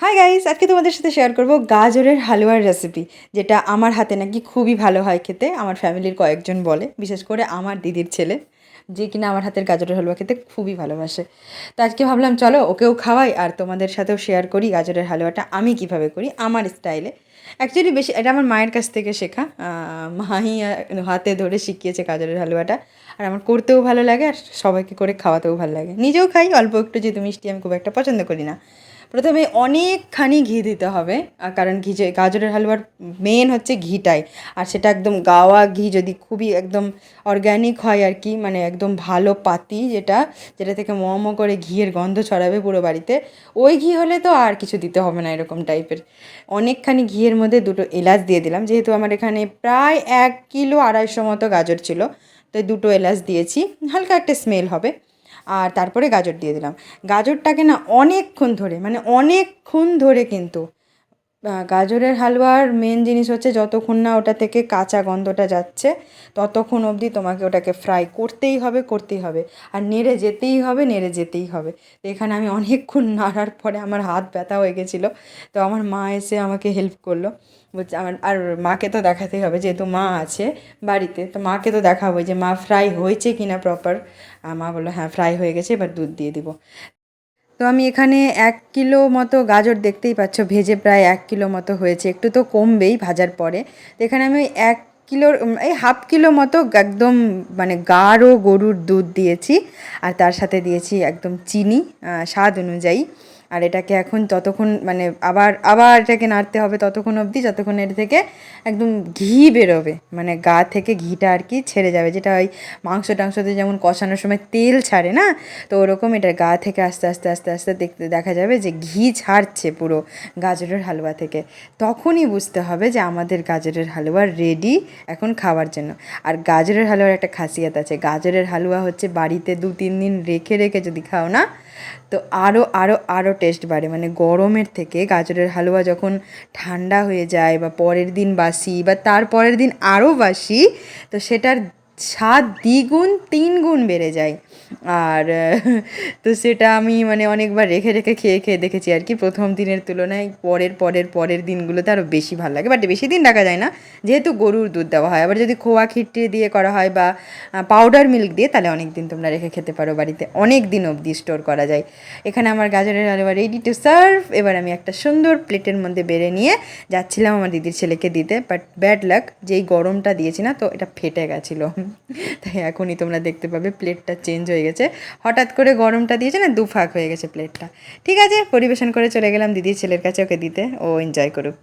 Hi guys আজকে তোমাদের সাথে শেয়ার করব গাজরের হালুয়ার রেসিপি যেটা আমার হাতে নাকি খুবই ভালো হয় খেতে, আমার ফ্যামিলির কয়েকজন বলে, বিশেষ করে আমার দিদির ছেলে। যে কিনা আমার হাতের গাজরের হালুয়া খেতে খুবই ভালোবাসে। তো আজকে ভাবলাম, চলো ওকেও খাওয়াই আর তোমাদের সাথেও শেয়ার করি গাজরের হালুয়াটা আমি কীভাবে করি আমার স্টাইলে অ্যাকচুয়ালি বেশি, এটা আমার মায়ের কাছ থেকে শেখা। মাই হাতে ধরে শিখিয়েছে গাজরের হালুয়াটা। আর আমার করতেও ভালো লাগে আর সবাইকে করে খাওয়াতেও ভালো লাগে। নিজেও খাই, অল্প একটু যেহেতু মিষ্টি আমি খুব একটা পছন্দ করি না। প্রথমে অনেকখানি ঘি দিতে হবে কারণ ঘি যে, গাজরের হালুয়ার মেন হচ্ছে ঘিটাই। আর সেটা একদম গাওয়া ঘি যদি খুবই একদম অর্গ্যানিক হয় আর কি মানে একদম ভালো পাতি যেটা যেটা থেকে ম ম করে ঘিয়ের গন্ধ ছড়াবে পুরো বাড়িতে। ওই ঘি হলে তো আর কিছু দিতে হবে না এরকম টাইপের অনেকখানি ঘিয়ের মধ্যে দুটো এলাচ দিয়ে দিলাম। যেহেতু আমার এখানে প্রায় এক কিলো আড়াইশো মতো গাজর ছিল তো দুটো এলাচ দিয়েছি। হালকা একটা স্মেল হবে। আর তারপরে গাজর দিয়ে দিলাম। গাজরটাকে না অনেকক্ষণ ধরে মানে অনেকক্ষণ ধরে কিন্তু গাজরের হালুয়ার মেন জিনিস হচ্ছে যতক্ষণ না ওটা থেকে কাঁচা গন্ধটা যাচ্ছে, ততক্ষণ অবধি তোমাকে ওটাকে ফ্রাই করতেই হবে করতেই হবে। আর নেড়ে যেতেই হবে, নেড়ে যেতেই হবে। তো এখানে আমি অনেকক্ষণ নাড়ার পরে আমার হাত ব্যথা হয়ে গেছিল, তো আমার মা এসে আমাকে হেল্প করল। বলছে আমার আর মাকে তো দেখাতেই হবে, যেহেতু মা আছে বাড়িতে, তো মাকে তো দেখাবো যে মা ফ্রাই হয়েছে কি না প্রপার মা বলল হ্যাঁ ফ্রাই হয়ে গেছে, এবার দুধ দিয়ে দিব। তো আমি এখানে এক কিলো মতো গাজর দেখতেই পাচ্ছ, ভেজে প্রায় এক কিলো মতো হয়েছে। একটু তো কমবেই ভাজার পরে। এখানে আমি এক কিলোর এই হাফ কিলো মতো একদম মানে গাঢ় গরুর দুধ দিয়েছি। আর তার সাথে দিয়েছি একদম চিনি স্বাদ অনুযায়ী। আর এটাকে এখন ততক্ষণ মানে আবার আবার এটাকে নাড়তে হবে ততক্ষণ অবধি, যতক্ষণ এর থেকে একদম ঘি বেরোবে। মানে গা থেকে ঘিটা আর কি ছেড়ে যাবে। যেটা ওই মাংস টাংসতে যেমন কষানোর সময় তেল ছাড়ে না, তো ওরকম এটা গা থেকে আস্তে আস্তে আস্তে আস্তে দেখতে দেখা যাবে যে ঘি ছাড়ছে পুরো গাজরের হালুয়া থেকে। তখনই বুঝতে হবে যে আমাদের গাজরের হালুয়া রেডি এখন খাওয়ার জন্য। আর গাজরের হালুয়ার একটা খাসিয়াত আছে। গাজরের হালুয়া হচ্ছে বাড়িতে দু তিন দিন রেখে রেখে যদি খাও না তো আরও আরও আরও টেস্ট বাড়ে। মানে গরমের থেকে গাজরের হালুয়া যখন ঠান্ডা হয়ে যায় বা পরের দিন বাসি বা তার পরের দিন আরও বাসি, তো সেটার স্বাদ দ্বিগুণ, তিনগুণ বেড়ে যায়। আর তো সেটা আমি মানে অনেকবার রেখে রেখে খেয়ে খেয়ে দেখেছি আর কি। প্রথম দিনের তুলনায় পরের পরের পরের দিনগুলোতে আরও বেশি ভালো লাগে। বাট বেশি দিন রাখা যায় না। যেহেতু গরুর দুধ দেওয়া হয়। আবার যদি খোয়া খিট্টি দিয়ে করা হয় বা পাউডার মিল্ক দিয়ে, তাহলে অনেক দিন তোমরা রেখে খেতে পারো বাড়িতে। অনেক দিন অবধি স্টোর করা যায়। এখানে আমার গাজরের হালুয়া রেডি টু সার্ভ এবার আমি একটা সুন্দর প্লেটের মধ্যে বেড়ে নিয়ে যাচ্ছিলাম আমার দিদির ছেলেকে দিতে। বাট ব্যাড লাক যেই গরমটা দিয়েছি না, তো এটা ফেটে গেছিল। তাই এখনই তোমরা দেখতে পাবে প্লেটটা চেঞ্জ হয়ে গেছে। হঠাৎ করে গরমটা দিয়েছে না, দুফাক হয়ে গেছে প্লেটটা ঠিক আছে, পরিবেশন করে চলে গেলাম দিদির ছেলের কাছে, ওকে দিতে। ও এনজয় করুক।